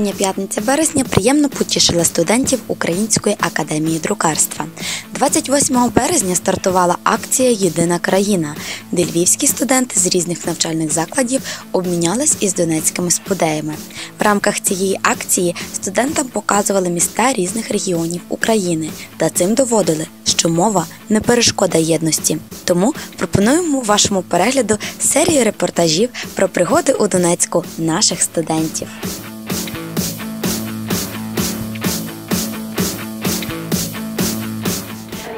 остання п'ятниця березня приємно потішила студентів Української академії друкарства. 28 березня стартувала акція Єдина країна, де львівські студенти з різних навчальних закладів обмінялись із донецькими спудеями. В рамках цієї акції студентам показували міста різних регіонів України та цим доводили, що мова не перешкода єдності. Тому пропонуємо вашому перегляду серію репортажів про пригоди у Донецьку наших студентів.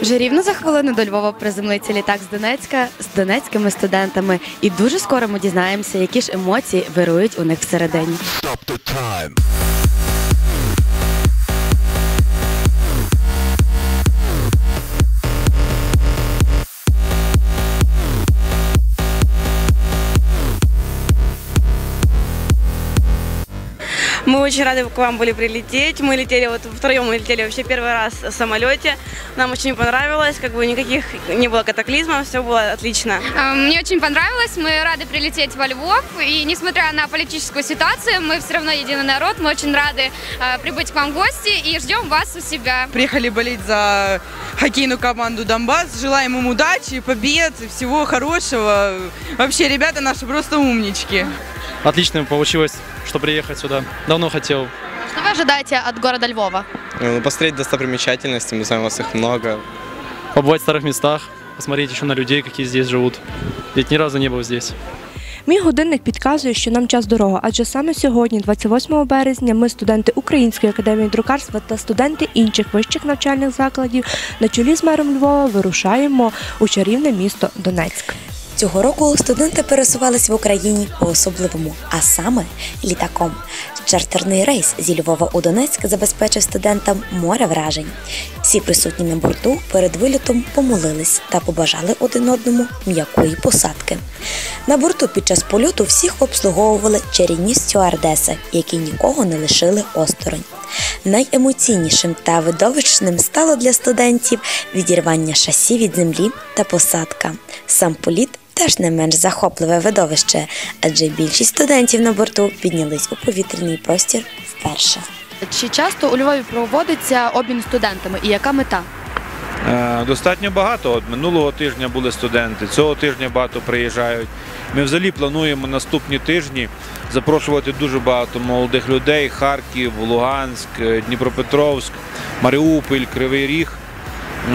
Вже рівно за хвилину до Львова приземлиться літак з Донецька з донецькими студентами, і дуже скоро ми дізнаємося, які ж емоції вирують у них всередині. Мы очень рады к вам были прилететь. Мы летели вот втроем, мы летели вообще первый раз в самолете. Нам очень понравилось, как бы никаких не было катаклизмов, все было отлично. Э, Мне очень понравилось, мы рады прилететь во Львов, и несмотря на политическую ситуацию, мы все равно единый народ, мы очень рады э, прибыть к вам в гости и ждем вас у себя. Приехали болеть за хоккейную команду Донбасс. Желаем им удачи, побед, всего хорошего. Вообще, ребята наши просто умнички. Отлично получилось, что приехать сюда. Давно хотел. Що ви ожидаєте від города Львова? Ну, посмотреть достопримечательности, мы знаем, у вас их много. Побывать в старых местах, посмотреть еще на людей, какие здесь живут. Ведь ни разу не был здесь. Мій годинник підказує, що нам час дорога, адже саме сьогодні, 28 березня, ми, студенти Української академії друкарства та студенти інших вищих навчальних закладів, на чолі з мером Львова вирушаємо у чарівне місто Донецьк. Цього року студенти пересувались в Україні по-особливому, а саме літаком. Чартерний рейс зі Львова у Донецьк забезпечив студентам море вражень. Всі присутні на борту перед вилітом помолились та побажали один одному м'якої посадки. На борту під час польоту всіх обслуговували чарівні стюардеси, які нікого не лишили осторонь. Найемоційнішим та видовищним стало для студентів відірвання шасі від землі та посадка. Сам політ теж не менш захопливе видовище, адже більшість студентів на борту піднялись у повітряний простір вперше. Чи часто у Львові проводиться обмін студентами і яка мета? Е, Достатньо багато. От минулого тижня були студенти, цього тижня багато приїжджають. Ми взагалі плануємо наступні тижні запрошувати дуже багато молодих людей: Харків, Луганськ, е, Дніпропетровськ, Маріуполь, Кривий Ріг,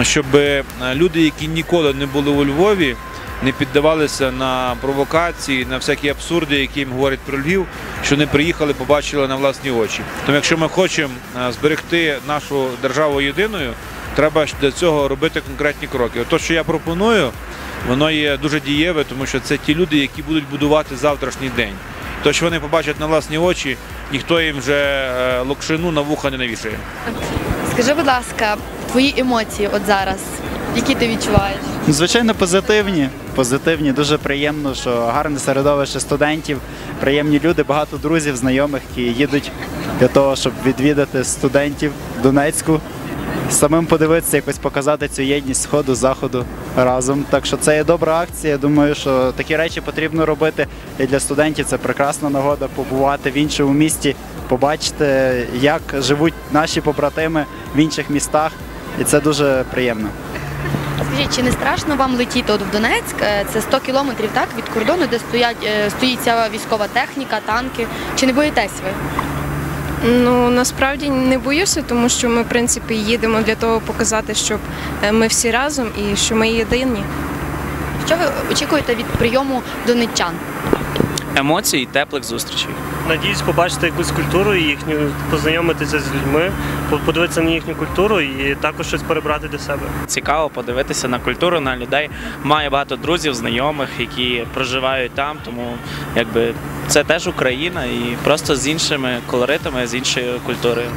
щоб е, люди, які ніколи не були у Львові, не піддавалися на провокації, на всякі абсурди, які їм говорять про Львів, що не приїхали, побачили на власні очі. Тому якщо ми хочемо е, зберегти нашу державу єдиною, треба для цього робити конкретні кроки. То, що я пропоную, воно є дуже дієве, тому що це ті люди, які будуть будувати завтрашній день. То, що вони побачать на власні очі, ніхто їм вже е, локшину на вуха не навішає. Скажи, будь ласка, твої емоції от зараз, які ти відчуваєш? Звичайно, позитивні. Позитивні, дуже приємно, що гарне середовище студентів, приємні люди, багато друзів, знайомих, які їдуть для того, щоб відвідати студентів в Донецьку. Самим подивитися, якось показати цю єдність сходу, заходу разом. Так що це є добра акція. Я думаю, що такі речі потрібно робити. І для студентів це прекрасна нагода побувати в іншому місті, побачити, як живуть наші побратими в інших містах. І це дуже приємно. Скажіть, чи не страшно вам летіти от в Донецьк? Е, Це 100 кілометрів так від кордону, де стоять е, стоїть ця військова техніка, танки. Чи не боїтесь ви? Ну насправді не боюся, тому що ми в принципі їдемо для того показати, щоб е, ми всі разом і що ми єдині. Що ви очікуєте від прийому донеччан? емоцій і теплих зустрічей. Надіюсь побачити якусь культуру їхню, познайомитися з людьми, по- подивитися на їхню культуру і також щось перебрати для себе. Цікаво подивитися на культуру, на людей. Маю багато друзів, знайомих, які проживають там, тому якби це теж Україна і просто з іншими колоритами, з іншою культурою.